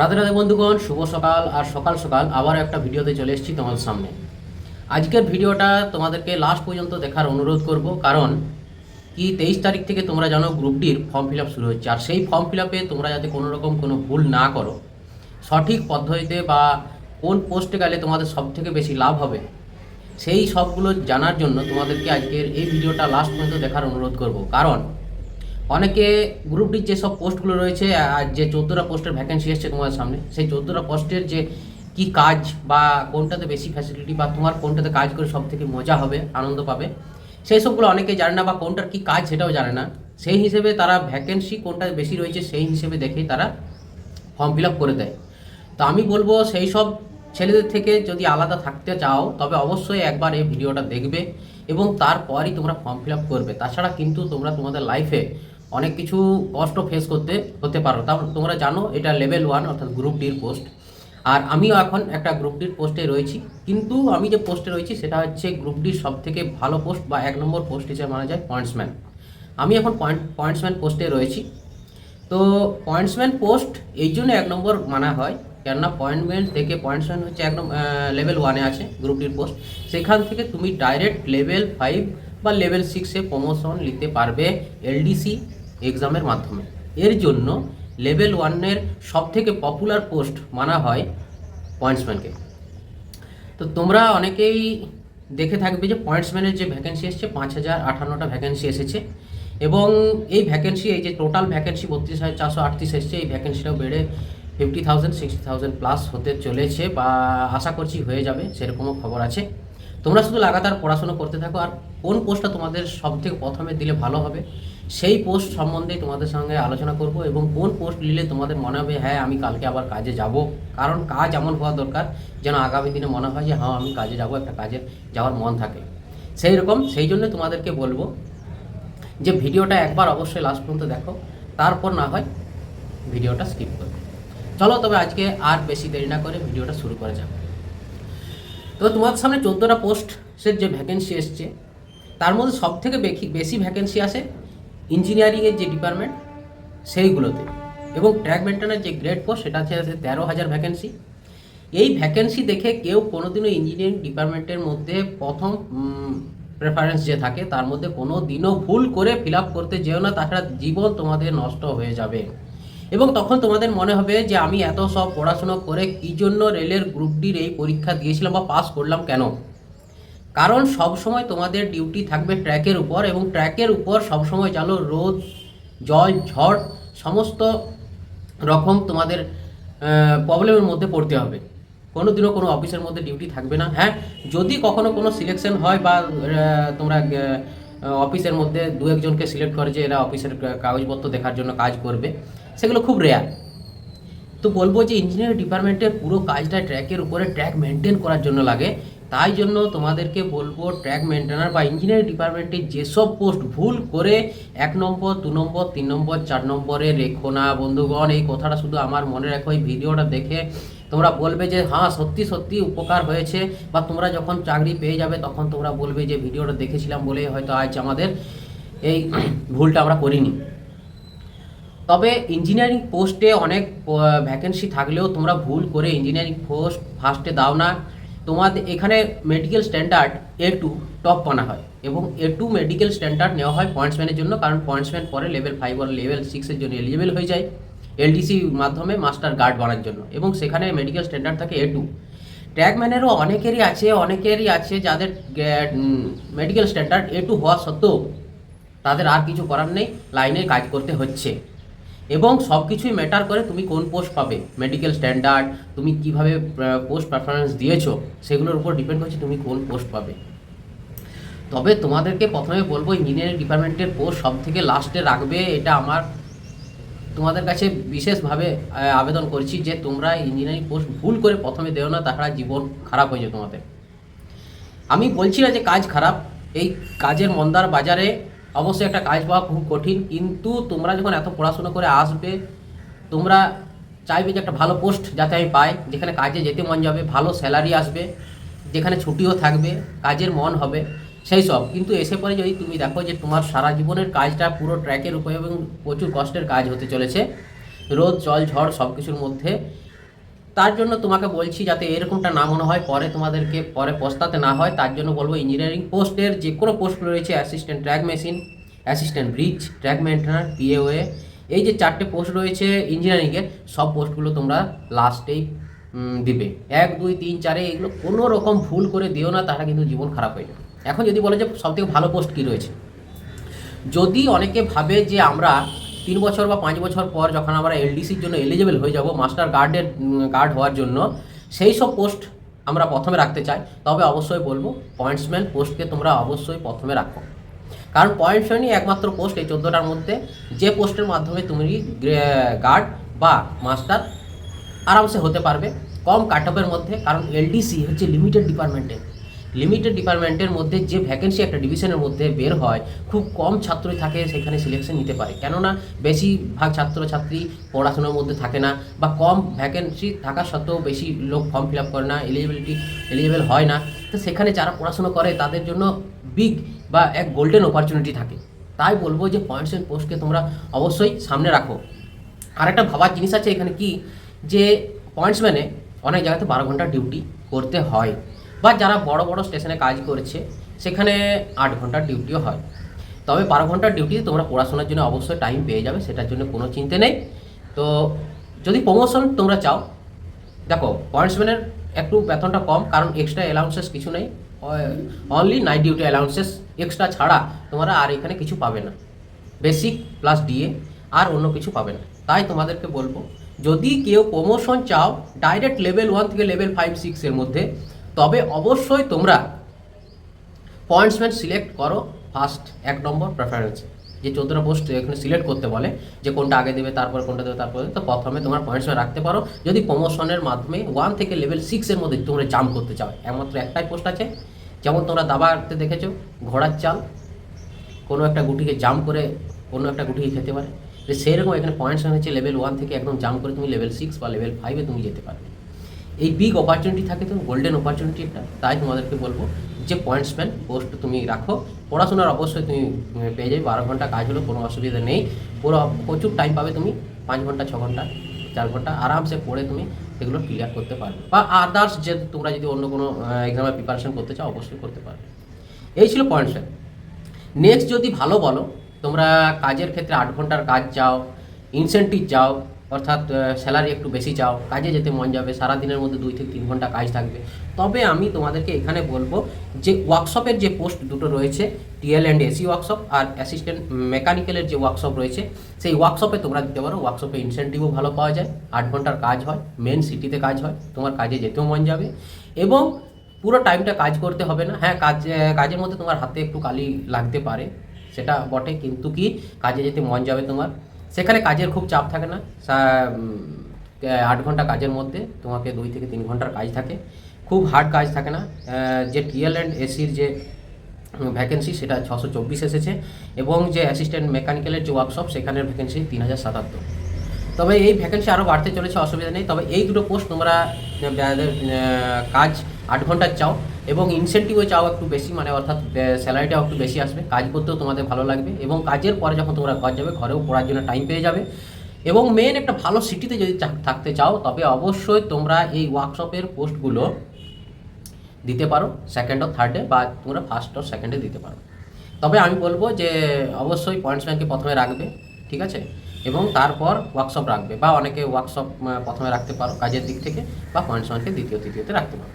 রাধে রাধে বন্ধুগণ, শুভ সকাল আর সকাল সকাল আবার একটা ভিডিওতে চলে এসেছি তোমাদের সামনে। আজকের ভিডিওটা তোমাদেরকে লাস্ট পর্যন্ত দেখার অনুরোধ করব, কারণ কি তেইশ তারিখ থেকে তোমরা জানো গ্রুপ ডির ফর্ম ফিল শুরু হচ্ছে। আর সেই ফর্ম ফিল তোমরা যাতে কোনো রকম কোনো ভুল না করো, সঠিক পদ্ধতিতে বা কোন পোস্টে গেলে তোমাদের সব থেকে বেশি লাভ হবে, সেই সবগুলো জানার জন্য তোমাদেরকে আজকের এই ভিডিওটা লাস্ট পর্যন্ত দেখার অনুরোধ করব। কারণ অনেকে গ্রুপটির যেসব পোস্টগুলো রয়েছে আর যে চোদ্দোটা পোস্টের ভ্যাকেন্সি এসছে তোমাদের সামনে, সেই চোদ্দোটা পোস্টের যে কি কাজ বা কোনটাতে বেশি ফ্যাসিলিটি বা তোমার কোনটাতে কাজ করে সব থেকে মজা হবে, আনন্দ পাবে, সেই সবগুলো অনেকে জানে না বা কোনটার কি কাজ সেটাও জানে না। সেই হিসেবে তারা ভ্যাকেন্সি কোনটা বেশি রয়েছে সেই হিসেবে দেখেই তারা ফর্ম ফিল আপ করে দেয়। তো আমি বলব সেই সব ছেলেদের থেকে যদি আলাদা থাকতে চাও, তবে অবশ্যই একবার এই ভিডিওটা দেখবে এবং তারপরই তোমরা ফর্ম ফিল আপ করবে। তাছাড়া কিন্তু তোমরা তোমাদের লাইফে অনেক কিছু কষ্ট ফেস করতে, হতে পারো। তারপর তোমরা জানো, এটা লেভেল ওয়ান অর্থাৎ গ্রুপ ডির পোস্ট আর আমিও এখন একটা গ্রুপ ডির পোস্টে রয়েছি। কিন্তু আমি যে পোস্টে রয়েছি, সেটা হচ্ছে গ্রুপ ডির সব থেকে ভালো পোস্ট বা এক নম্বর পোস্ট হিসেবে মানা যায় পয়েন্টসম্যান আমি এখন পয়েন্ট পয়েন্টসম্যান পোস্টে রয়েছি। তো পয়েন্টসম্যান পোস্ট এই জন্য এক নম্বর মানা হয়, কেননা পয়েন্টম্যান থেকে পয়েন্টসম্যান হচ্ছে একদম লেভেল ওয়ানে আছে গ্রুপ ডির পোস্ট সেখান থেকে তুমি ডাইরেক্ট লেভেল ফাইভ বা লেভেল সিক্সে প্রমোশন নিতে পারবে এলডিসি এক্সামের মাধ্যমে। এর জন্য লেভেল ওয়ানের সব থেকে পপুলার পোস্ট মানা হয় পয়েন্টসম্যানকে তো তোমরা অনেকেই দেখে থাকবে যে পয়েন্টসম্যানের যে ভ্যাকেন্সি এসেছে, পাঁচ হাজার আটান্নটা ভ্যাকেন্সি এসেছে এবং এই ভ্যাকেন্সি এই যে টোটাল ভ্যাকেন্সি বত্রিশ হাজার চারশো আটত্রিশ এসেছে, এই ভ্যাকেন্সিটাও বেড়ে fifty thousand sixty thousand plus হতে চলেছে বা আশা করছি হয়ে যাবে, সেরকমও খবর আছে। তোমরা শুধু লাগাতার পড়াশোনা করতে থাকো, আর কোন পোস্টটা তোমাদের সব থেকে প্রথমে দিলে ভালো হবে, সেই পোস্ট সম্বন্ধে তোমাদের সঙ্গে আলোচনা করব এবং কোন পোস্ট নিলে তোমাদের মনে হবে হ্যাঁ আমি কালকে আবার কাজে যাব। কারণ কাজ এমন হওয়া দরকার যেন আগামী দিনে মনে হয় যে হ্যাঁ আমি কাজে যাব, একটা কাজে যাওয়ার মন থাকে। সেই রকম সেই জন্য তোমাদেরকে বলব যে, ভিডিওটা একবার অবশ্যই লাস্ট পর্যন্ত দেখো, তারপর না হয় ভিডিওটা স্কিপ করবে চলো, তবে আজকে আর বেশি দেরি না করে ভিডিওটা শুরু করা যাক। তো তোমাদের সামনে চোদ্দোটা পোস্টের যে ভ্যাকেন্সি এসছে, তার মধ্যে সব থেকে বেশি ভ্যাকেন্সি আসে ইঞ্জিনিয়ারিংয়ের যে ডিপার্টমেন্ট সেইগুলোতে। এবং ট্র্যাক মেন্টেনের যে গ্রেড পোস্ট সেটা আছে তেরো হাজার ভ্যাকেন্সি এই ভ্যাকেন্সি দেখে কেউ কোনোদিনও ইঞ্জিনিয়ারিং ডিপার্টমেন্টের মধ্যে প্রথম প্রেফারেন্স যে থাকে, তার মধ্যে কোনো দিনও ভুল করে ফিল আপ করতে যেও না, তাছাড়া জীবন তোমাদের নষ্ট হয়ে যাবে। এবং তখন তোমাদের মনে হবে যে আমি এত সব পড়াশুনো করে কী জন্য রেলের গ্রুপ ডির এই পরীক্ষা দিয়েছিলাম বা পাস করলাম কেন? কারণ সব সময় তোমাদের ডিউটি থাকবে ট্র্যাকের উপর এবং ট্র্যাকের উপর সব সময় জানো রোদ, জল, ঝড়, সমস্ত রকম তোমাদের প্রবলেমের মধ্যে পড়তে হবে। কোনো দিনও কোনো অফিসের মধ্যে ডিউটি থাকবে না। হ্যাঁ যদি কখনো কোনো সিলেকশন হয় বা তোমরা অফিসের মধ্যে দু একজনকে সিলেক্ট করে যে এরা অফিসের কাগজপত্র দেখার জন্য কাজ করবে সেগুলো খুব রেয়ার তো বলব যে ইঞ্জিনিয়ারিং ডিপার্টমেন্টের পুরো কাজটা ট্র্যাকের উপরে ট্র্যাক মেনটেন করার জন্য লাগে। তাই জন্য তোমাদেরকে বলব ট্র্যাক মেনটেনার বা ইঞ্জিনিয়ারিং ডিপার্টমেন্টের যেসব পোস্ট ভুল করে এক নম্বর, দু নম্বর, তিন নম্বর, চার নম্বরে রেখো না বন্ধুগণ। এই কথাটা শুধু আমার মনে রাখো, এই ভিডিওটা দেখে তোমরা বলবে যে হ্যাঁ সত্যি সত্যি উপকার হয়েছে। বা তোমরা যখন চাকরি পেয়ে যাবে, তখন তোমরা বলবে যে, ভিডিওটা দেখেছিলাম বলে হয়তো আজ আমাদের এই ভুলটা আমরা করিনি। তবে ইঞ্জিনিয়ারিং পোস্টে অনেক ভ্যাকেন্সি থাকলেও তোমরা ভুল করে ইঞ্জিনিয়ারিং পোস্ট ফার্স্টে দাও না। তোমাদের এখানে medical standard A two top বানা হয় এবং এ টু মেডিকেল স্ট্যান্ডার্ড নেওয়া হয় পয়েন্টসম্যানের জন্য, কারণ পয়েন্টসম্যান পরে লেভেল ফাইভ আর লেভেল সিক্সের জন্য এলিজিবল হয়ে যায় এলডিসি মাধ্যমে মাস্টার গার্ড বানার জন্য এবং সেখানে মেডিকেল স্ট্যান্ডার্ড থাকে এ টু ট্র্যাকম্যানেরও অনেকেরই আছে অনেকেরই আছে যাদের মেডিকেল স্ট্যান্ডার্ড এ টু হওয়া সত্ত্বেও তাদের আর কিছু করার নেই লাইনে কাজ করতে হচ্ছে। এবং সব কিছুই ম্যাটার করে তুমি কোন পোস্ট পাবে মেডিকেল স্ট্যান্ডার্ড তুমি কীভাবে পোস্ট পারফরমেন্স দিয়েছ, সেগুলোর উপর ডিপেন্ড করছে তুমি কোন পোস্ট পাবে। তবে তোমাদেরকে প্রথমে বলব ইঞ্জিনিয়ারিং ডিপার্টমেন্টের পোস্ট সব থেকে লাস্টে রাখবে, এটা আমার তোমাদের কাছে বিশেষভাবে আবেদন করছি যে তোমরা ইঞ্জিনিয়ারিং পোস্ট ভুল করে প্রথমে দেও না তাছাড়া জীবন খারাপ হয়ে যাবে তোমাদের। আমি বলছি না যে কাজ খারাপ, এই কাজের মন্দার বাজারে অবশ্যই একটা কাজ পাওয়া খুব কঠিন, কিন্তু তোমরা যখন এত পড়াশোনা করে আসবে, তোমরা চাইবে যে একটা ভালো পোস্ট যাতে আমি পাই, যেখানে কাজে যেতে মন যাবে, ভালো স্যালারি আসবে, যেখানে ছুটিও থাকবে, কাজের মন হবে, সেই সব। কিন্তু এসে পরে যদি তুমি দেখো যে তোমার সারা জীবনের কাজটা পুরো ট্র্যাকের উপরে এবং প্রচুর কষ্টের কাজ হতে চলেছে, রোদ, জল, ঝড় সব কিছুর মধ্যে তার জন্য তোমাকে বলছি যাতে এরকমটা না মনে হয়, পরে তোমাদেরকে পরে পস্তাতে না হয়। তার জন্য বলব ইঞ্জিনিয়ারিং পোস্টের যে কোনো পোস্ট রয়েছে assistant track machine assistant bridge track maintainer পিএওএ এই যে চারটে পোস্ট রয়েছে ইঞ্জিনিয়ারিংয়ের সব পোস্টগুলো তোমরা লাস্টেই দিবে। এক, দুই, তিন, চারে এগুলো কোনো রকম ভুল করে দিও না, তারা কিন্তু জীবন খারাপ হয়ে যাবে। এখন যদি বলে যে সবথেকে ভালো পোস্ট কী রয়েছে? যদি অনেকে ভাবে যে আমরা তিন বছর বা পাঁচ বছর পর যখন আমরা এলডিসির জন্য এলিজেবল হয়ে যাব মাস্টার গার্ডের গার্ড হওয়ার জন্য, সেই সব পোস্ট আমরা প্রথমে রাখতে চাই। তবে অবশ্যই বলব পয়েন্টসম্যান পোস্টকে তোমরা অবশ্যই প্রথমে রাখো। কারণ পয়েন্টসম্যানই একমাত্র পোস্ট এই চোদ্দোটার মধ্যে। যে পোস্টের মাধ্যমে তুমি গার্ড বা মাস্টার আরামসে হতে পারবে। কম কাট মধ্যে, কারণ এলডিসি হচ্ছে লিমিটেড ডিপার্টমেন্টে লিমিটেড ডিপার্টমেন্টের মধ্যে যে ভ্যাকেন্সি একটা ডিভিশনের মধ্যে বের হয়, খুব কম ছাত্রই থাকে সেখানে সিলেকশন নিতে পারে। কেননা বেশিরভাগ ছাত্রছাত্রী পড়াশোনার মধ্যে থাকে না বা কম ভ্যাকেন্সি থাকা সত্ত্বেও বেশি লোক ফর্ম ফিল আপ করে না এলিজিবিলিটি এলিজিবল হয় না। তো সেখানে যারা পড়াশোনা করে তাদের জন্য বিগ বা এক গোল্ডেন অপরচুনিটি থাকে। তাই বলব যে পয়েন্টস অ্যান্ড পোস্টকে তোমরা অবশ্যই সামনে রাখো। আর একটা ভাবার জিনিস আছে এখানে কি? যে পয়েন্টসম্যানে অনেক জায়গাতে বারো ঘণ্টা ডিউটি করতে হয়। বা যারা বড় বড় স্টেশনে কাজ করছে, সেখানে আট ঘণ্টার ডিউটিও হয়। তবে বারো ঘণ্টার ডিউটি তোমরা পড়াশোনার জন্য অবশ্যই টাইম পেয়ে যাবে, সেটার জন্য কোনো চিন্তা নেই। তো যদি প্রমোশন তোমরা চাও, দেখো পয়েন্টসম্যানের একটু বেতনটা কম, কারণ এক্সট্রা অ্যালাউন্সেস কিছু নেই। Only night duty allowances extra ছাড়া তোমরা আর এখানে কিছু পাবে না। বেসিক প্লাস ডিএ আর অন্য কিছু পাবে না। তাই তোমাদেরকে বলব, যদি কেউ প্রমোশন চাও ডাইরেক্ট লেভেল ওয়ান থেকে লেভেল ফাইভ সিক্সের মধ্যে তবে অবশ্যই তোমরা পয়েন্টসম্যান সিলেক্ট করো ফার্স্ট এক নম্বর প্রেফারেন্স যে চোদ্দটা পোস্ট এখানে সিলেক্ট করতে বলে যে কোনটা আগে দেবে, তারপর কোনটা দেবে, তারপরে তো প্রথমে তোমার পয়েন্টসম্যান রাখতে পারো। যদি প্রমোশনের মাধ্যমে ওয়ান থেকে লেভেল সিক্সের মধ্যে তোমরা জাম্প করতে চাও, একমাত্র একটাই পোস্ট আছে। যেমন তোমরা দাবাতে দেখেছ, ঘোড়ার চাল, কোনো একটা গুটিকে জাম্প করে অন্য একটা গুটিকে খেতে পারে। সেরকম এখানে পয়েন্টস হচ্ছে লেভেল ওয়ান থেকে একদম জাম্প করে তুমি লেভেল সিক্স বা লেভেল ফাইভে তুমি যেতে পারবে। এই বিগ অপরচুনিটি থাকে তো গোল্ডেন অপরচুনিটি একটা তাই তোমাদেরকে বলব যে পয়েন্টসম্যান পোস্ট তুমি রাখো। পড়াশোনার অবশ্যই তুমি পেয়ে যাবে। বারো ঘণ্টা কাজ হলো, কোনো অসুবিধা নেই। পুরো, প্রচুর টাইম পাবে তুমি, পাঁচ ঘণ্টা, ছ ঘণ্টা, চার ঘণ্টা। আরামসে পড়ে তুমি সেগুলো ক্লিয়ার করতে পারবে। বা আদার্স যে তোমরা যদি অন্য কোনো এক্সামের প্রিপারেশন করতে চাও, অবশ্যই করতে পারবে। এই ছিল পয়েন্টসম্যান নেক্সট যদি ভালো বলো, তোমরা কাজের ক্ষেত্রে আট ঘণ্টার কাজ চাও ইনসেন্টিভ চাও অর্থাৎ স্যালারি একটু বেশি চাও, কাজে যেতে মন যাবে সারা দিনের মধ্যে দুই থেকে তিন ঘণ্টা কাজ থাকবে। তবে আমি তোমাদেরকে এখানে বলব যে ওয়ার্কশপের যে পোস্ট দুটো রয়েছে টিএল অ্যান্ড এসি ওয়ার্কশপ আর অ্যাসিস্ট্যান্ট মেকানিক্যালের যে ওয়ার্কশপ রয়েছে, সেই ওয়ার্কশপে তোমরা দিতে পারো। ওয়ার্কশপে ইনসেন্টিভও ভালো পাওয়া যায়, আট ঘণ্টার কাজ হয় মেন সিটিতে কাজ হয়, তোমার কাজে যেতেও মন যাবে। এবং পুরো টাইমটা কাজ করতে হবে না। হ্যাঁ কাজ, কাজের মধ্যে তোমার হাতে একটু কালি লাগতে পারে, সেটা বটে, কিন্তু কি, কাজে যেতে মন যাবে তোমার। সেখানে কাজের খুব চাপ থাকে না। আট ঘণ্টা কাজের মধ্যে তোমাকে দুই থেকে তিন ঘণ্টার কাজ থাকে। খুব হার্ড কাজ থাকে না। যে টিএল অ্যান্ড এসির যে ভ্যাকেন্সি সেটা ছশো চব্বিশ এসেছে এবং যে অ্যাসিস্ট্যান্ট মেকানিক্যালের যে ওয়ার্কশপ সেখানের ভ্যাকেন্সি তিন হাজার সাতাত্তর। তবে এই ভ্যাকেন্সি আরও বাড়তে চলেছে, অসুবিধা নেই। তবে এই দুটো পোস্ট তোমরা কাজ আট ঘণ্টার চাও এবং ইনসেন্টিভও চাও একটু বেশি মানে অর্থাৎ স্যালারিটাও একটু বেশি আসবে। কাজ করতেও তোমাদের ভালো লাগবে এবং কাজের পরে যখন তোমরা ঘর যাবে, ঘরেও পড়ার জন্য টাইম পেয়ে যাবে। এবং মেন একটা ভালো সিটিতে যদি থাকতে চাও, তবে অবশ্যই তোমরা এই ওয়ার্কশপের পোস্টগুলো দিতে পারো সেকেন্ড ও থার্ডে বা তোমরা ফার্স্ট ও সেকেন্ডে দিতে পারো। তবে আমি বলব যে, অবশ্যই পয়েন্টস ব্যাংকে প্রথমে রাখবে, ঠিক আছে? এবং তারপর ওয়ার্কশপ রাখবে, বা অনেকে ওয়ার্কশপ প্রথমে রাখতে পারো, কাজের দিক থেকে, বা পয়েন্টস ব্যাংকে দ্বিতীয়, তৃতীয়তে রাখতে পারো।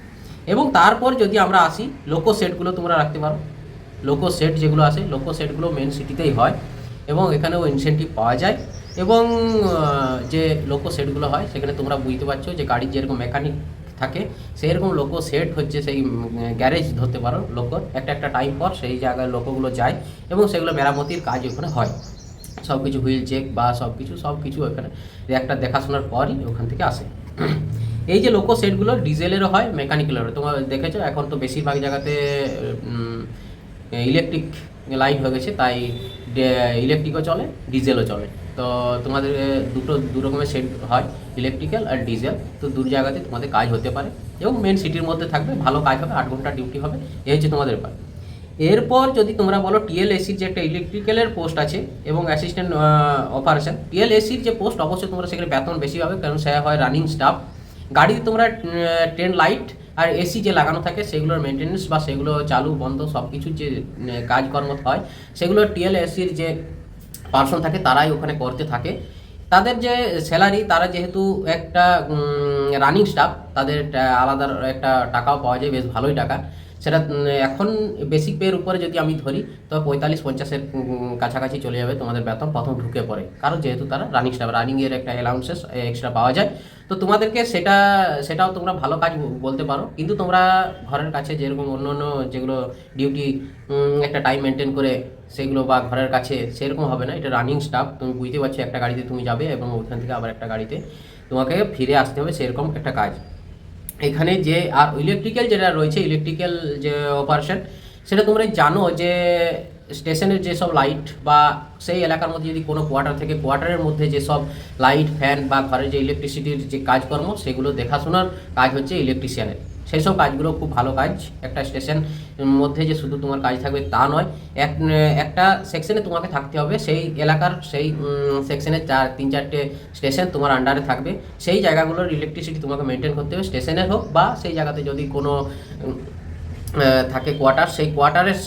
এবং তারপর যদি আমরা আসি লোকো সেটগুলো তোমরা রাখতে পারো। লোকো সেট যেগুলো আছে লোকো সেটগুলো মেন সিটিতেই হয় এবং এখানেও ইনসেন্টিভ পাওয়া যায় এবং যে লোকো সেটগুলো হয়, সেখানে তোমরা বুঝতে পারছ যে গাড়ির যেরকম মেকানিক থাকে সেই রকম লোকো সেট হচ্ছে সেই গ্যারেজ ধরতে পারো লোকোর একটা একটা টাইম পর সেই জায়গায় লোকোগুলো যায় এবং সেগুলো মেরামতির কাজ ওখানে হয়। সব কিছু হুইল চেক বা সব কিছু সব কিছু ওখানে। একটা দেখাশোনার পরই ওখান থেকে আসে। এই যে লোকো সেটগুলো ডিজেলেরও হয় মেকানিক্যালেরও তোমার দেখেছ, এখন তো বেশিরভাগ জায়গাতে ইলেকট্রিক লাইন হয়ে গেছে, তাই ইলেকট্রিকও চলে ডিজেলও চলে। তো তোমাদের দুটো, দু রকমের সেট হয় ইলেকট্রিক্যাল আর ডিজেল তো দু জায়গাতে তোমাদের কাজ হতে পারে। এবং মেন সিটির মধ্যে থাকবে, ভালো কাজ হবে, আট ঘণ্টা ডিউটি হবে, এই হচ্ছে তোমাদের ব্যাপার। এরপর যদি তোমরা বলো টিএলএসির যে একটা ইলেকট্রিক্যালের পোস্ট আছে, এবং অ্যাসিস্ট্যান্ট অপারেশন টিএলএসির যে পোস্ট অবশ্যই তোমরা সেখানে বেতন বেশি হবে কারণ সে হয় রানিং স্টাফ গাড়িতে তোমরা ট্রেন লাইট আর এসি যে লাগানো থাকে, সেগুলোর মেনটেন্যান্স বা সেগুলো চালু, বন্ধ সব কিছু যে কাজকর্ম হয়, সেগুলো টিএল এসির যে পার্সন থাকে, তারাই ওখানে করতে থাকে। তাদের যে স্যালারি তারা যেহেতু একটা রানিং স্টাফ তাদের আলাদা একটা টাকাও পাওয়া যায়, বেশ ভালোই টাকা। সেটা এখন বেসিক পের উপরে যদি আমি ধরি, তো পঁয়তাল্লিশ পঞ্চাশের কাছাকাছি চলে যাবে তোমাদের বেতন প্রথম ঢুকে পড়ে। কারণ যেহেতু তারা রানিং স্টাফ রানিংয়ের একটা অ্যালাউন্সেস এক্সট্রা পাওয়া যায়। তো তোমাদেরকে সেটা, সেটাও তোমরা ভালো কাজ বলতে পারো। কিন্তু তোমরা ঘরের কাছে যেরকম অন্য অন্য যেগুলো ডিউটি একটা টাইম মেনটেন করে সেগুলো বা ঘরের কাছে সেরকম হবে না। এটা রানিং স্টাফ তুমি বুঝতে পারছ একটা গাড়িতে তুমি যাবে এবং ওখান থেকে আবার একটা গাড়িতে তোমাকে ফিরে আসতে হবে সেরকম একটা কাজ। এখানে যে, আর ইলেকট্রিক্যাল যেটা রয়েছে ইলেকট্রিক্যাল যে অপারেশন সেটা তোমরা জানো যে, স্টেশনের যেসব লাইট বা সেই এলাকার মধ্যে যদি কোনো কোয়ার্টার থেকে কোয়ার্টারের মধ্যে যেসব লাইট ফ্যান বা ঘরের যে ইলেকট্রিসিটির যে কাজকর্ম, সেগুলো দেখাশোনার কাজ হচ্ছে ইলেকট্রিশিয়ানের সেই সব কাজগুলো খুব ভালো কাজ। একটা স্টেশন মধ্যে যে শুধু তোমার কাজ থাকবে তা নয়, এক, একটা সেকশনে তোমাকে থাকতে হবে। সেই এলাকার সেই সেকশনে চার, তিন, চারটে স্টেশন তোমার আন্ডারে থাকবে। সেই জায়গাগুলোর ইলেকট্রিসিটি তোমাকে মেনটেন করতে হবে। স্টেশনের হোক বা সেই জায়গাতে যদি কোনো থাকে কোয়ার্টার সেই কোয়ার্টারের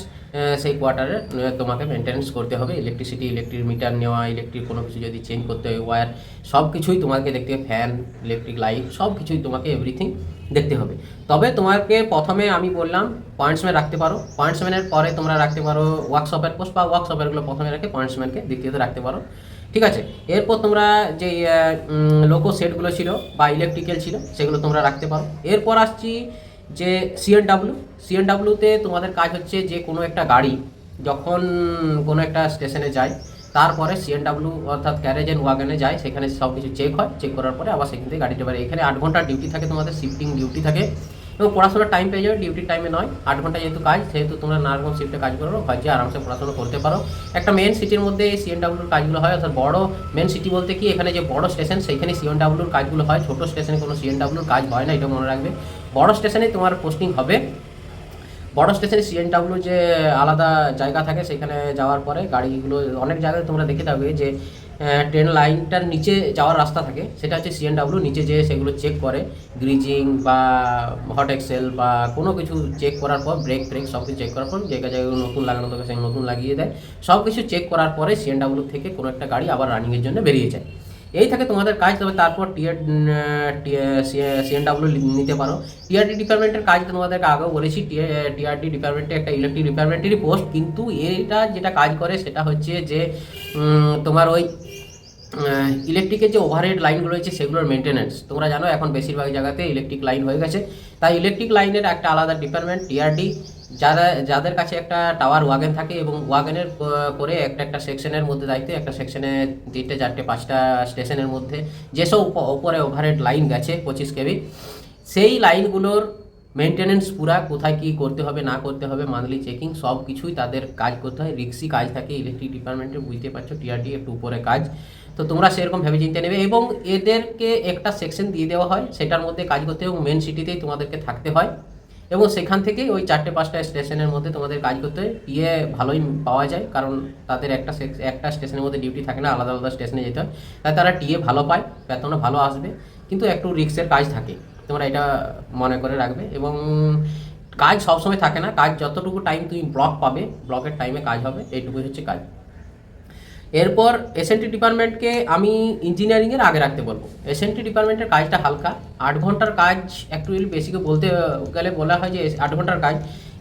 সেই কোয়ার্টারে তোমাকে মেনটেন্স করতে হবে। ইলেকট্রিসিটি ইলেকট্রিক মিটার নেওয়া ইলেকট্রিক কোনো কিছু যদি চেঞ্জ করতে হয় ওয়্যার সব কিছুই তোমাকে দেখতে হবে। ফ্যান ইলেকট্রিক লাইট সব কিছুই তোমাকে এভরিথিং দেখতে হবে। তবে তোমাকে প্রথমে আমি বললাম পয়েন্টসম্যান রাখতে পারো। পয়েন্টসম্যানের পরে তোমরা রাখতে পারো ওয়ার্কশপের পোস্ট বা ওয়ার্কশপেরগুলো প্রথমে রেখে পয়েন্টসম্যানকে দ্বিতীয়তে রাখতে পারো। ঠিক আছে? এরপর তোমরা যে লোকো সেটগুলো ছিল বা ইলেকট্রিক্যাল ছিল, সেগুলো তোমরা রাখতে পারো। এরপর আসছি যে সিএনডাব্লিউ সিএনডাব্লিউতে তোমাদের কাজ হচ্ছে যে কোনো একটা গাড়ি যখন কোনো একটা স্টেশনে যায়, তারপরে সিএনডাব্লিউ অর্থাৎ ক্যারেজ অ্যান্ড ওয়াগনে যায়, সেখানে সব কিছু চেক হয় চেক করার পরে আবার সেখান থেকে গাড়িটা বাড়ি এখানে আট ঘণ্টার ডিউটি থাকে তোমাদের শিফটিং ডিউটি থাকে এবং পড়াশোনার টাইম পেয়ে যাবে ডিউটির টাইমে নয়, আট ঘণ্টা যেহেতু কাজ, সেহেতু তোমরা নানা রকম শিফটে কাজ করো ভাজ্যে আরামসে পড়াশোনা করতে পারো। একটা মেন সিটির মধ্যে এই সিএনডাব্লিউর কাজগুলো হয়, অর্থাৎ বড় মেন সিটি বলতে কি, এখানে যে বড় স্টেশন সেইখানে সিএনডাব্লিউর কাজগুলো হয়, ছোটো স্টেশনে কোনো সিএনডাব্লিউর কাজ হয় না, এটা মনে রাখবে। বড় স্টেশনে তোমার পোস্টিং হবে। বড় স্টেশনে সিএনডাব্লিউ যে আলাদা জায়গা থাকে, সেখানে যাওয়ার পরে গাড়িগুলো, অনেক জায়গায় তোমরা দেখে থাকবে যে ট্রেন লাইনটার নিচে যাওয়ার রাস্তা থাকে। সেটা হচ্ছে সিএনডাব্লিউ নিচে যেয়ে সেগুলো চেক করে। গ্রিজিং বা হট এক্সেল বা কোনো কিছু চেক করার পর ব্রেক ব্রেক সব কিছু চেক করার পর জায়গা জায়গায় নতুন লাগানো থাকে, সেই নতুন লাগিয়ে দেয়। সব কিছু চেক করার পরে সিএনডাব্লিউ থেকে কোনো একটা গাড়ি আবার রানিংয়ের জন্য বেরিয়ে যায়। এই থাকে তোমাদের কাজ, তবে তারপর টিআর সিএনডাব্লিউ নিতে পারো। টিআরডি ডিপার্টমেন্টের কাজ তোমাদেরকে আগেও বলেছি টিআরডি ডিপার্টমেন্টে একটা ইলেকট্রিক ডিপার্টমেন্টেরই পোস্ট কিন্তু এটা যেটা কাজ করে সেটা হচ্ছে যে তোমার ওই ইলেকট্রিকের যে ওভারহেড লাইনগুলো রয়েছে সেগুলোর মেনটেন্যান্স তোমরা জানো এখন বেশিরভাগ জায়গাতে ইলেকট্রিক লাইন হয়ে গেছে। তাই ইলেকট্রিক লাইনের একটা আলাদা ডিপার্টমেন্ট টিআরডি যারা, যাদের কাছে একটা টাওয়ার ওয়াগেন থাকে এবং ওয়াগেনের করে একটা একটা সেকশনের মধ্যে দায়িত্ব, একটা সেকশনে তিনটে, চারটে, পাঁচটা স্টেশনের মধ্যে যেসব ওপরে ওভারহেড লাইন গেছে পঁচিশ কেবি, সেই লাইনগুলোর মেনটেনেন্স পুরা কোথায় কি করতে হবে, না করতে হবে মান্থলি চেকিং সব কিছুই তাদের কাজ করতে হয়। রিক্সি কাজ থাকে ইলেকট্রিক ডিপার্টমেন্টে বুঝতে পারছ টিআরডি একটু উপরে কাজ। তো তোমরা সেরকম ভেবে চিন্তে নেবে এবং এদেরকে একটা সেকশন দিয়ে দেওয়া হয়, সেটার মধ্যে কাজ করতে এবং মেন সিটিতেই তোমাদেরকে থাকতে হয়। এবং সেখান থেকেই ওই চারটে পাঁচটা স্টেশনের মধ্যে তোমাদের কাজ করতে ইয়ে ভালোই পাওয়া যায়, কারণ তাদের একটা একটা স্টেশনের মধ্যে ডিউটি থাকে না, আলাদা আলাদা স্টেশনে যেতে হয়। তাই তারা টিএ ভালো পায়, বেতনও ভালো আসবে, কিন্তু একটু রিক্সের কাজ থাকে। তোমরা এটা মনে করে রাখবে এবং কাজ সবসময় থাকে না। কাজ যতটুকু টাইম তুমি ব্লক পাবে ব্লকের টাইমে কাজ হবে, এইটুকুই হচ্ছে কাজ। এরপর এসএনটি ডিপার্টমেন্টকে আমি ইঞ্জিনিয়ারিংয়ের আগে রাখতে বলব। এসএনটি ডিপার্টমেন্টের কাজটা হালকা। আট ঘণ্টার কাজ অ্যাকচুয়ালি বেসিকে বলতে, গেলে বলা হয় যে আট ঘণ্টার কাজ,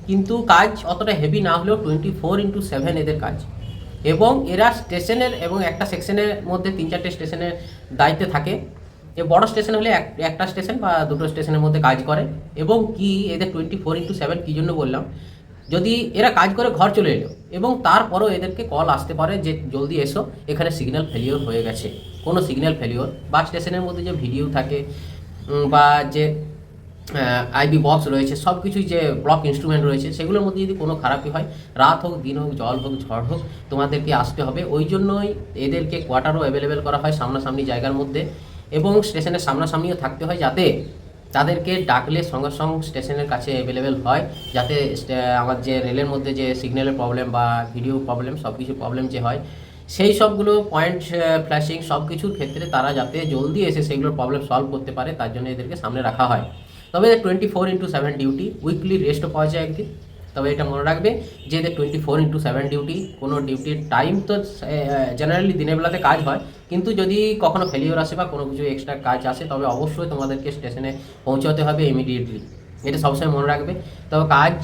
কিন্তু কাজ অতটা হেভি না হলেও টোয়েন্টি ফোর ইন্টু সেভেন এদের কাজ। এবং এরা স্টেশনের এবং একটা সেকশনের মধ্যে তিন চারটে স্টেশনের দায়িত্বে থাকে। এ বড় স্টেশন হলে এক- একটা স্টেশন বা দুটো স্টেশনের মধ্যে কাজ করে। এবং কি এদের টোয়েন্টি ফোর ইন্টু সেভেন কী জন্য বললাম? যদি এরা কাজ করে ঘর চলে এলো এবং তারপরও এদেরকে কল আসতে পারে যে জলদি এসো, এখানে সিগন্যাল ফেলিওর হয়ে গেছে। কোনো সিগন্যাল ফেলিওর বা স্টেশনের মধ্যে যে ভিডিও থাকে বা যে আইবি বক্স রয়েছে সব কিছুই যে ব্লক ইনস্ট্রুমেন্ট রয়েছে, সেগুলোর মধ্যে যদি কোনো খারাপই হয়, রাত হোক, দিন হোক, জল হোক, ঝড় হোক, তোমাদেরকে আসতে হবে। ওই জন্যই এদেরকে কোয়ার্টারও অ্যাভেলেবেল করা হয় সামনাসামনি জায়গার মধ্যে এবং স্টেশনের সামনাসামনিও থাকতে হয় যাতে তাদেরকে ডাকলে সঙ্গে সঙ্গে স্টেশনের কাছে অ্যাভেলেবেল হয়, যাতে আমার যে রেলের মধ্যে যে সিগন্যালের প্রবলেম বা ভিডিও প্রবলেম সব কিছু প্রবলেম যে হয়, সেই সবগুলো পয়েন্ট ফ্ল্যাশিং সব কিছুর ক্ষেত্রে তারা যাতে জলদি এসে সেগুলোর প্রবলেম সলভ করতে পারে, তার জন্য এদেরকে সামনে রাখা হয়। তবে twenty four into seven duty weekly রেস্টও পাওয়া যায় একদিন। তবে এটা মনে রাখবে যে এদের twenty four into seven duty কোনো ডিউটির টাইম তো জেনারেলি দিনের বেলাতে কাজ হয়। কিন্তু যদি কখনো ফেলিওর আসে বা কোনো কিছু এক্সট্রা কাজ আসে, তবে অবশ্যই তোমাদেরকে স্টেশনে পৌঁছাতে হবে ইমিডিয়েটলি এটা সবসময় মনে রাখবে। তবে কাজ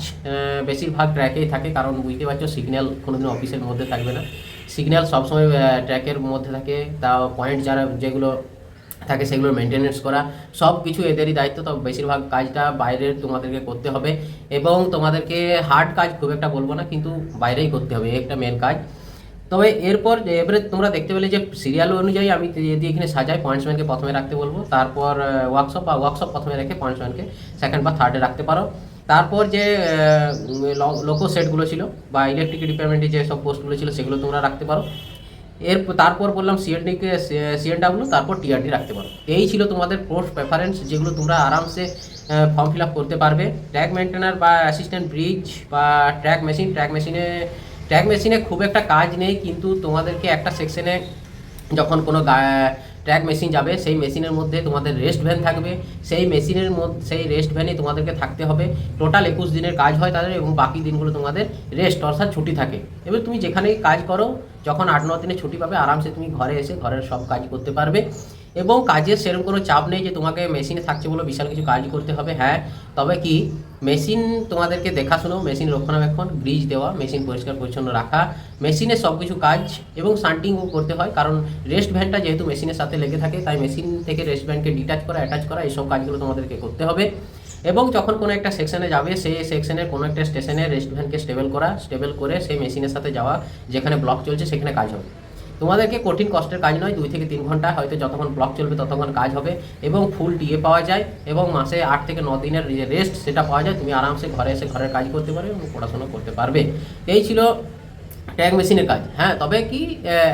বেশিরভাগ ট্র্যাকেই থাকে, কারণ বুঝতে পারছ সিগন্যাল কোনোদিন অফিসের মধ্যে থাকবে না। সিগন্যাল সবসময় ট্র্যাকের মধ্যে থাকে। তা পয়েন্ট যারা, যেগুলো থাকে সেগুলো মেনটেনেন্স করা সব কিছু এদেরই দায়িত্ব। তো বেশিরভাগ কাজটা বাইরের তোমাদেরকে করতে হবে এবং তোমাদেরকে হার্ড কাজ খুব একটা বলব না, কিন্তু বাইরেই করতে হবে একটা মেন কাজ। তবে এরপর এবারে তোমরা দেখতে পেলে যে সিরিয়াল অনুযায়ী আমি যদি এখানে সাজাই পয়েন্টসম্যানকে প্রথমে রাখতে বলব, তারপর ওয়ার্কশপ বা ওয়ার্কশপ প্রথমে রেখে পয়েন্টসম্যানকে সেকেন্ড বা থার্ডে রাখতে পারো। তারপর যে লোকো সেটগুলো ছিল বা ইলেকট্রিক ডিপার্টমেন্টে যে সব পোস্টগুলো ছিল, সেগুলো তোমরা রাখতে পারো। এর তারপর বললাম সিএনডিকে সিএনডাব্লিউ তারপর টিআরডি রাখতে পারো। এই ছিল তোমাদের পোস্ট প্রেফারেন্স যেগুলো তোমরা আরামসে ফর্ম ফিল আপ করতে পারবে। ট্র্যাক মেনটেনার বা অ্যাসিস্ট্যান্ট ব্রিজ বা ট্র্যাক মেশিন ট্র্যাক মেশিনে ট্র্যাক মেশিনে খুব একটা কাজ নেই, কিন্তু তোমাদেরকে একটা সেকশনে যখন কোনো ট্র্যাক মেশিন যাবে, সেই মেশিনের মধ্যে তোমাদের রেস্ট ভ্যান থাকবে। সেই মেশিনের মধ্যে, সেই রেস্ট ভ্যানে তোমাদেরকে থাকতে হবে। টোটাল একুশ দিনের কাজ হয় তাদের এবং বাকি দিনগুলো তোমাদের রেস্ট অর্থাৎ ছুটি থাকে। এবার তুমি যেখানেই কাজ করো যখন আট ন দিনে ছুটি পাবে, আরামসে তুমি ঘরে এসে ঘরের সব কাজ করতে পারবে। এবং কাজের সেরকম কোনো চাপ নেই যে তোমাকে মেশিনে থাকছে বলে বিশাল কিছু কাজ করতে হবে হ্যাঁ। তবে কি, মেশিন তোমাদেরকে দেখাশুনো মেশিন রক্ষণাবেক্ষণ ব্রিজ দেওয়া, মেশিন পরিষ্কার পরিচ্ছন্ন রাখা, মেশিনে সব কিছু কাজ এবং শান্টিংও করতে হয়, কারণ রেস্ট ভ্যানটা যেহেতু মেশিনের সাথে লেগে থাকে, তাই মেশিন থেকে রেস্ট ভ্যানকে ডিটাচ করা অ্যাটাচ করা, এইসব কাজগুলো তোমাদেরকে করতে হবে। এবং যখন কোনো একটা সেকশনে যাবে সেই সেকশনের কোনো একটা স্টেশনে রেস্ট ভ্যানকে স্টেবল করা স্টেবল করে সেই মেশিনের সাথে যাওয়া, যেখানে ব্লক চলছে সেখানে কাজ হবে। তোমাদেরকে কঠিন কষ্টের কাজ নয়, দুই থেকে তিন ঘণ্টা, হয়তো যতক্ষণ ব্লক চলবে ততক্ষণ কাজ হবে এবং ফুল ডিএ পাওয়া যায় এবং মাসে আট থেকে ন দিনের রেস্ট সেটা পাওয়া যায়। তুমি আরামসে ঘরে এসে ঘরের কাজ করতে পারবে এবং পড়াশোনা করতে পারবে। এই ছিল ট্যাগ মেশিনের কাজ। হ্যাঁ তবে কি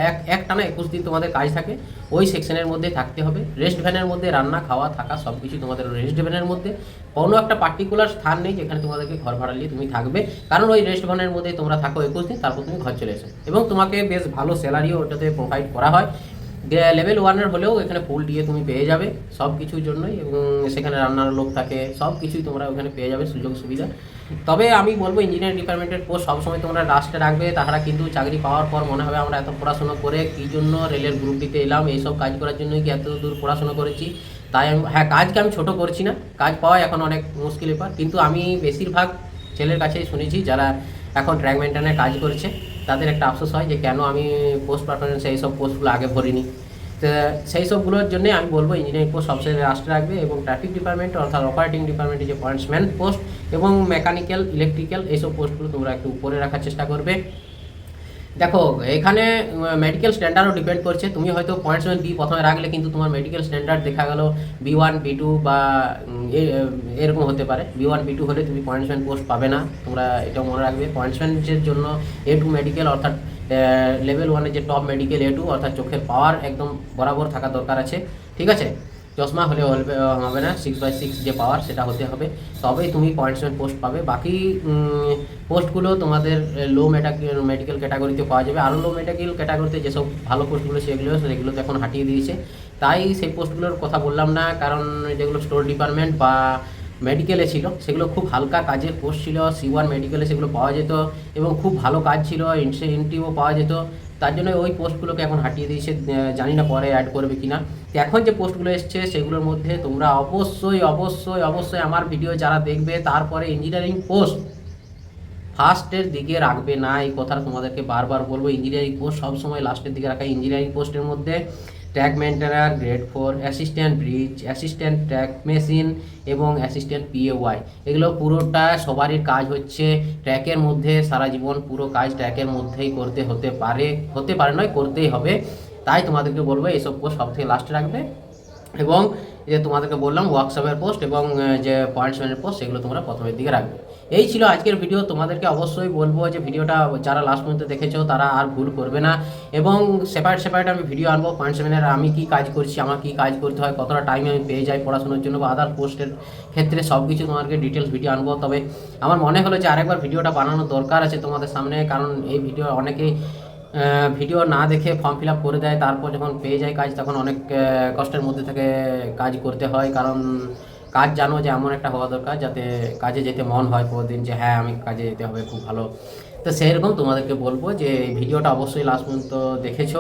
এক এক টানা একুশ দিন তোমাদের কাজ থাকে, ওই সেকশনের মধ্যে থাকতে হবে। রেস্ট ভ্যানের মধ্যে রান্না, খাওয়া, থাকা সব কিছু তোমাদের রেস্ট ভ্যানের মধ্যে। কোনো একটা পার্টিকুলার স্থান নেই যেখানে তোমাদেরকে ঘর ভাড়া নিয়ে তুমি থাকবে। কারণ ওই রেস্ট ভ্যানের মধ্যে তোমরা থাকো একুশ দিন, তারপর তুমি ঘর চলে এসো। এবং তোমাকে বেশ ভালো স্যালারিও ওটাতে প্রোভাইড করা হয়। লেভেল ওয়ানের হলেও এখানে ফুল দিয়ে তুমি পেয়ে যাবে সব কিছুর জন্যই। এবং সেখানে রান্নার লোক থাকে সব কিছুই তোমরা ওখানে পেয়ে যাবে সুযোগ সুবিধা তবে আমি বলব ইঞ্জিনিয়ারিং ডিপার্টমেন্টের পোস্ট সবসময় তোমরা লাস্টে রাখবে, তাহারা কিন্তু চাকরি পাওয়ার পর মনে হবে আমরা এত পড়াশোনা করে কী জন্য রেলের গ্রুপ দিতে এলাম, এইসব কাজ করার জন্যই কি এত দূর পড়াশোনা করেছি। তাই আমি হ্যাঁ কাজকে আমি ছোট করছি না, কাজ পাওয়া এখন অনেক মুশকিল ব্যাপার। কিন্তু আমি বেশিরভাগ ছেলের কাছেই শুনেছি যারা এখন ট্র্যাক মেনটেনের কাজ করেছে, তাদের একটা আফসোস হয় যে কেন আমি পোস্ট পারফরমেন্স এই সব পোস্টগুলো আগে ভরিনি সেই সবগুলোর জন্য আমি বলব ইঞ্জিনিয়ারিং পোস্ট সবচেয়ে লাস্টে রাখবে এবং ট্রাফিক ডিপার্টমেন্ট অর্থাৎ অপারেটিং ডিপার্টমেন্টে যে পয়েন্টসম্যান পোস্ট এবং মেকানিক্যাল ইলেকট্রিক্যাল এইসব পোস্টগুলো তোমরা একটু উপরে রাখার চেষ্টা করবে। দেখো, এখানে মেডিকেল স্ট্যান্ডার্ডও ডিপেন্ড করছে। তুমি হয়তো পয়েন্টসম্যান বি প্রথমে রাখলে কিন্তু তোমার মেডিকেল স্ট্যান্ডার্ড দেখা গেল বি ওয়ান বি টু বা এরকম হতে পারে। বি ওয়ান বি টু হলে তুমি পয়েন্টসম্যান পোস্ট পাবে না। তোমরা এটা মনে রাখবে। পয়েন্টসম্যানের জন্য এ টু মেডিকেল অর্থাৎ লেভেল ওয়ানের যে টপ মেডিকেল এ টু অর্থাৎ চোখের পাওয়ার একদম বরাবর থাকা দরকার আছে। ঠিক আছে? চশমা হলে হবে না। সিক্স বাই সিক্স যে পাওয়ার সেটা হতে হবে। তবেই তুমি পয়েন্টসম্যান পোস্ট পাবে। বাকি পোস্টগুলো তোমাদের লো মেডিকেল মেডিকেল ক্যাটাগরিতে পাওয়া যাবে। আরও লো মেডিকেল ক্যাটাগরিতে যেসব ভালো পোস্টগুলো সেগুলো সেগুলো তো এখন হাঁটিয়ে দিয়েছে। তাই সেই পোস্টগুলোর কথা বললাম না। কারণ যেগুলো স্টোর ডিপার্টমেন্ট বা মেডিকেলে ছিল, সেগুলো খুব হালকা কাজের পোস্ট ছিল সি ওয়ান মেডিকেলে সেগুলো পাওয়া যেত এবং খুব ভালো কাজ ছিল ইনসেন্টিভও পাওয়া যেত। তার জন্য ওই পোস্টগুলোকে এখন হাঁটিয়ে দিয়েছে জানি না পরে অ্যাড করবে কিনা। তো এখন যে পোস্টগুলো এসছে, সেগুলোর মধ্যে তোমরা অবশ্যই অবশ্যই অবশ্যই আমার ভিডিও যারা দেখবে, তারপরে ইঞ্জিনিয়ারিং পোস্ট ফার্স্টের দিকে রাখবে না, এই কথাটা তোমাদেরকে বারবার বলব। ইঞ্জিনিয়ারিং পোস্ট সবসময় লাস্টের দিকে রাখা ইঞ্জিনিয়ারিং পোস্টের মধ্যে track maintainer grade four assistant bridge assistant track machine এবং অ্যাসিস্ট্যান্ট পিএওয়াই এগুলো পুরোটা সবারই কাজ হচ্ছে ট্র্যাকের মধ্যে, সারা জীবন পুরো কাজ ট্র্যাকের মধ্যেই করতে হতে পারে হতে পারে নয়, করতেই হবে। তাই তোমাদেরকে বলব এইসব পোস্ট সব থেকে লাস্টে রাখবে। এবং যে তোমাদেরকে বললাম ওয়ার্কশপের পোস্ট এবং যে পয়েন্টসম্যানের পোস্ট সেগুলো তোমরা প্রথমের দিকে রাখবে। এই ছিল আজকের ভিডিও তোমাদেরকে অবশ্যই বলব যে ভিডিওটা যারা লাস্ট পর্যন্ত দেখেছ, তারা আর ভুল করবে না। এবং সেপারেট সেপারেট আমি ভিডিও আনব। পয়েন্টসম্যানের আমি কি কাজ করছি, আমার কি কাজ করতে হয়, কতটা টাইম আমি পেয়ে যাই পড়াশোনার জন্য বা আদার পোস্টের ক্ষেত্রে সব কিছু তোমাদেরকে ডিটেলস ভিডিও আনব। তবে আমার মনে হলো যে আরেকবার ভিডিওটা বানানোর দরকার আছে তোমাদের সামনে, কারণ এই ভিডিও অনেকেই ভিডিও না দেখে ফর্ম ফিল করে দেয়। তারপর যখন পেয়ে যায় কাজ, তখন অনেক কষ্টের মধ্যে থেকে কাজ করতে হয়। কারণ কাজ জানো যে এমন একটা হওয়া দরকার যাতে কাজে যেতে মন হয় দিন যে হ্যাঁ আমি কাজে যেতে হবে, খুব ভালো। তো সেরকম তোমাদেরকে বলব যে ভিডিওটা অবশ্যই লাস্ট পর্যন্ত দেখেছ,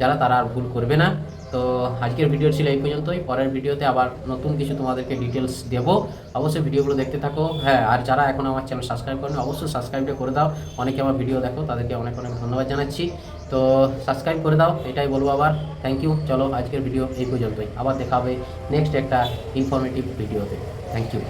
যারা তারা আর ভুল করবে না। তো আজকের ভিডিও ছিল এই পর্যন্তই। পরের ভিডিওতে আবার নতুন কিছু তোমাদেরকে ডিটেলস দেবো। অবশ্যই ভিডিওগুলো দেখতে থাকো। হ্যাঁ আর যারা এখন আমার চ্যানেল সাবস্ক্রাইব করেন, অবশ্যই সাবস্ক্রাইবটা করে দাও। অনেকে আমার ভিডিও দেখো, তাদেরকে অনেক অনেক ধন্যবাদ জানাচ্ছি। তো সাবস্ক্রাইব করে দাও, এটাই বলব আবার। থ্যাংক ইউ চলো আজকের ভিডিও এই পর্যন্তই। আবার দেখা হবে নেক্সট একটা ইনফরমেটিভ ভিডিওতে থ্যাংক ইউ